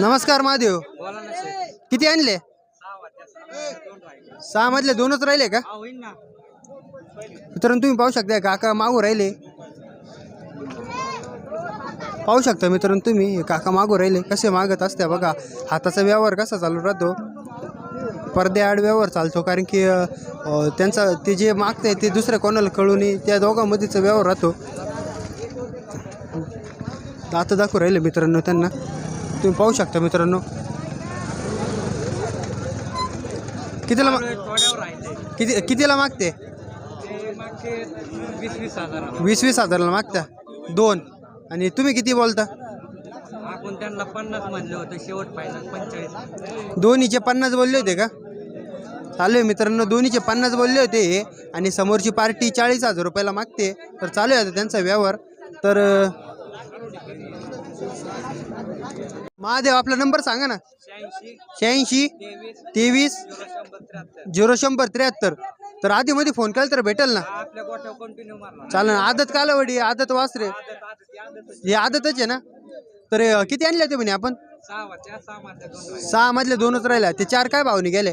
नमस्कार महादेव. किती आणले? सहा मधले दोनच राहिले का? मित्रांनो तुम्ही पाहू शकता काका मागू राहिले. पाहू शकता मित्रांनो तुम्ही काका मागू राहिले. कसे मागत असते बघा. हाताचा व्यवहार कसा चालू राहतो? पडद्याआड व्यवहार चालतो कारण की त्यांचा ते जे मागते ते दुसऱ्या कोणाला कळू नये. त्या दोघांमध्येच व्यवहार राहतो. आता दाखवू राहिले मित्रांनो त्यांना. तुम्ही पाहू शकता मित्रांनो. कितीला मा- किती कितीला मागते? वीस वीस हजार वीस वीस हजाराला मागता. दोन. आणि तुम्ही किती बोलता? आपण त्यांना पन्नास म्हणले होते शेवट फायनल पंचेचाळीस दोन्हीचे पन्नास बोलले होते का? चालू आहे मित्रांनो दोन्हीचे पन्नास बोलले होते. आणि समोरची पार्टी चाळीस हजार रुपयाला मागते. तर चालू आहे आता त्यांचा व्यवहार. तर अं, महादेव आपला नंबर सांगा ना. शहाऐंशी तेवीस झिरो शंभर त्र्याहत्तर. तर आधीमध्ये फोन केला तर भेटेल ना? चालेल ना. आदत कालावडी आदत वासरे. ही आदतच. आहे. ना? तर अं, किती आणले होते म्हणे आपण? सहा वाजता सहा वाजता दोन राहिले सहा मधले दोनच राहिल्या. ते चार काय भावने गेले?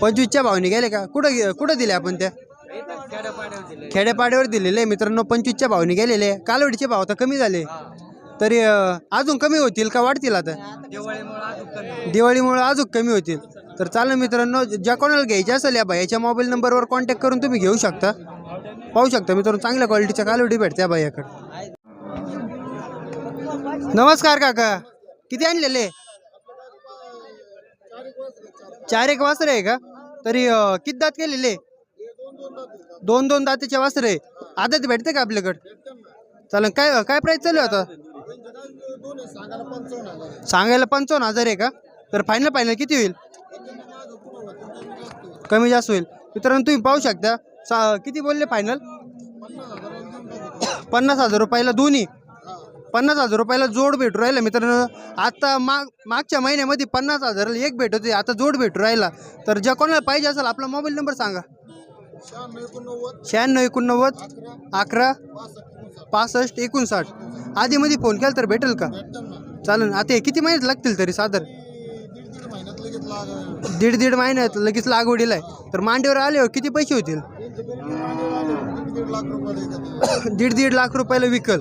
पंचवीसच्या भावाने. गेले का? कुठं गे- कुठं दिले आपण त्या? खेड्यापाड्यावर दिलेले मित्रांनो पंचवीसच्या भावने गेलेले कालवडीचे भाव तर कमी झाले. तरी अं, अजून कमी होतील का वाढतील आता? दिवाळीमुळे अजून कमी होतील. तर चालेल मित्रांनो ज्या कोणाला घ्यायचे असेल या भाईच्या मोबाईल नंबरवर कॉन्टॅक्ट करून तुम्ही घेऊ शकता. पाहू शकता मित्रांनो चांगल्या क्वालिटीच्या कालवडी भेटते या नमस्कार काका. किती आणलेले? चार एक वासरे आहे का? तरी अं, किती दात केलेले? दोन दोन दातीचे वासरे. आदत भेटते का आपल्याकडे? चालेल काय काय प्राईस चालू आहे आता? सांगायला पंचावन्न हजार आहे का? तर फायनल फायनल किती होईल? कमी जास्त होईल. मित्रांनो तुम्ही पाहू शकता. सा किती बोलले फायनल पन्नास हजार रुपयाला दोन्ही. पन्नास हजार रुपयाला जोड भेटू राहिला मित्रांनो. आता माग मागच्या महिन्यामध्ये पन्नास हजाराला एक भेट होती आता जोड भेटू राहिला. तर ज्या कोणाला पाहिजे असेल आपला मोबाईल नंबर सांगा. शहाण्णव एकोणनव्वद अकरा पासष्ट एकोणसाठ. आधीमध्ये फोन केला तर भेटेल का? चालेल आता हे किती महिन्यात लागतील तरी साधारण? दीड दीड महिन्यात लगेच लागवडीला आहे. तर मांडीवर आल्यावर किती पैसे होतील? दीड दीड लाख रुपयाला विकल.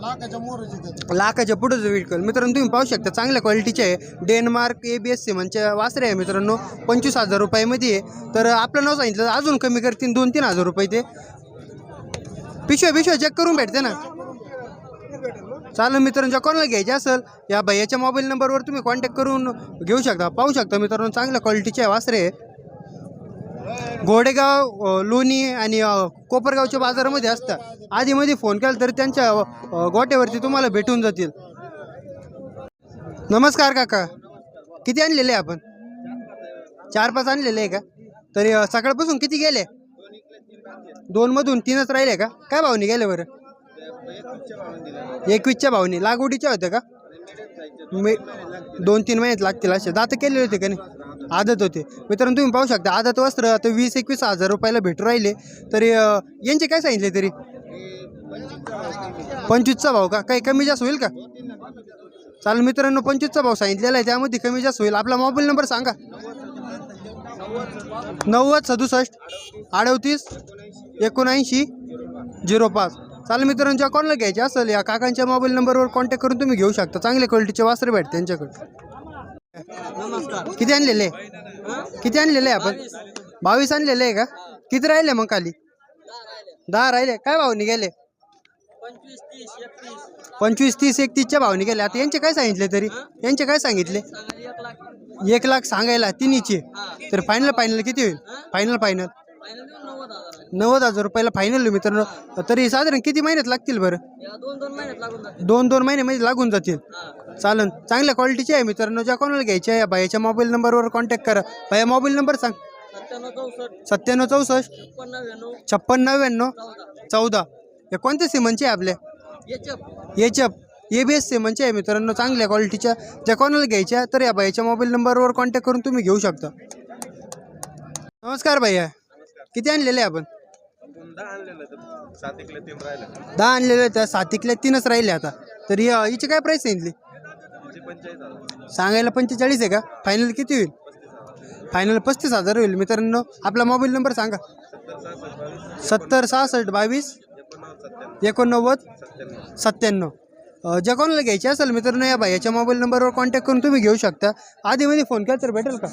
लाखाच्या पुढेच विकल. मित्रांनो तुम्ही पाहू शकता चांगल्या क्वालिटीचे आहे. Denmark A B S C म्हणजे वासरे आहे मित्रांनो. पंचवीस हजार रुपयामध्ये आहे. तर आपलं नाव सांगितलं अजून कमी करतील दोन तीन हजार रुपये ते. पिशव्या पिशव्या चेक करून भेटते ना? चालेल मित्रांनो ज्या कोणाला घ्यायचे असेल या भैयाच्या मोबाईल नंबरवर तुम्ही कॉन्टॅक्ट करून घेऊ शकता. पाहू शकता मित्रांनो चांगल्या क्वालिटीचे आहे वासरे आहे. घोडेगाव लोणी आणि कोपरगावच्या बाजारामध्ये असतात आधीमध्ये फोन केला तर त्यांच्या गोट्यावरती तुम्हाला भेटून जातील. नमस्कार काका. किती आणलेले आहे आपण? चार पाच आणलेले आहे का? तरी सकाळपासून किती गेले? दोन मधून तीनच राहिले का? काय भावनी गेले बरं? एकवीसच्या भावनी. लागवडीच्या होत्या का? मी दोन तीन महिन्यात लागतील असे दात केलेले होते का नाही? आदत होते. मित्रांनो तुम्ही पाहू शकता आदत वस्त्र आता वीस एकवीस हजार रुपयाला भेटू राहिले. तरी यांचे काय सांगितले तरी? पंचवीसचा भाव का? काही कमी जास्त होईल का? चालेल मित्रांनो पंचवीसचा भाव सांगितलेला आहे. त्यामध्ये कमी जास्त होईल. आपला मोबाईल नंबर सांगा. नव्वद सदुसष्ट अडतीस एकोणऐंशी झिरो पाच. चालेल मित्रांनो ज्या कोणाला घ्यायचे असेल या काकांच्या मोबाईल नंबरवर कॉन्टॅक्ट करून तुम्ही घेऊ शकता. चांगल्या क्वालिटीचे वासरे भेटते त्यांच्याकडे. नमस्कार. किती आणलेले? किती आणलेले आपण? बावीस. आणलेले आहे का? किती राहिले मग खाली? दहा राहिले. काय भावनी गेले पंचवीस तीस एकतीसच्या भावनी गेले आता यांचे काय सांगितले तरी? यांचे काय सांगितले? एक लाख. सांगायला तिन्हीचे तर फायनल फायनल किती होईल? फायनल फायनल नव्वद हजार रुपयाला फायनल मित्रांनो. तरी साधारण किती महिन्यात लागतील बरं? दोन दोन महिन्यामध्ये लागून जातील. हा. चालन. चांगल्या क्वालिटीचे आहे मित्रांनो. ज्या कोणाला घ्यायचे आहे बायाच्या मोबाईल नंबरवर कॉन्टॅक्ट करा. बाया मोबाईल नंबर सांग. सत्त्याण्णव चौसष्ट. छप्पन नव्याण्णव. चौदा. हे कोणते सिमनचे आहे आपल्या याच्या ए बी एस सिमनचे आहे मित्रांनो. चांगल्या क्वालिटीच्या ज्या कोणाला घ्यायच्या तर या बाईच्या मोबाईल नंबरवर कॉन्टॅक्ट करून तुम्ही घेऊ शकता. नमस्कार भैया. किती आणलेले आहे आपण? दहा आणलेलं त्या सातिकल्या तीनच राहिले आता. तर या- हिची काय प्राईस आहे सांगायला पंचेचाळीस आहे का? फायनल किती होईल? फायनल पस्तीस हजार होईल. मित्रांनो आपला मोबाईल नंबर सांगा. सत्तर सहासष्ट बावीस एकोणनव्वद सत्त्याण्णव. ज्या कोणाला घ्यायची असेल मित्रांनो या भाईच्या मोबाईल नंबरवर कॉन्टॅक्ट करून तुम्ही घेऊ शकता. आधीमध्ये फोन केला तर भेटेल का?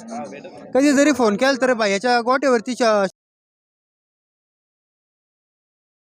कधी जरी फोन केला तर भाईच्या गोट्यावरती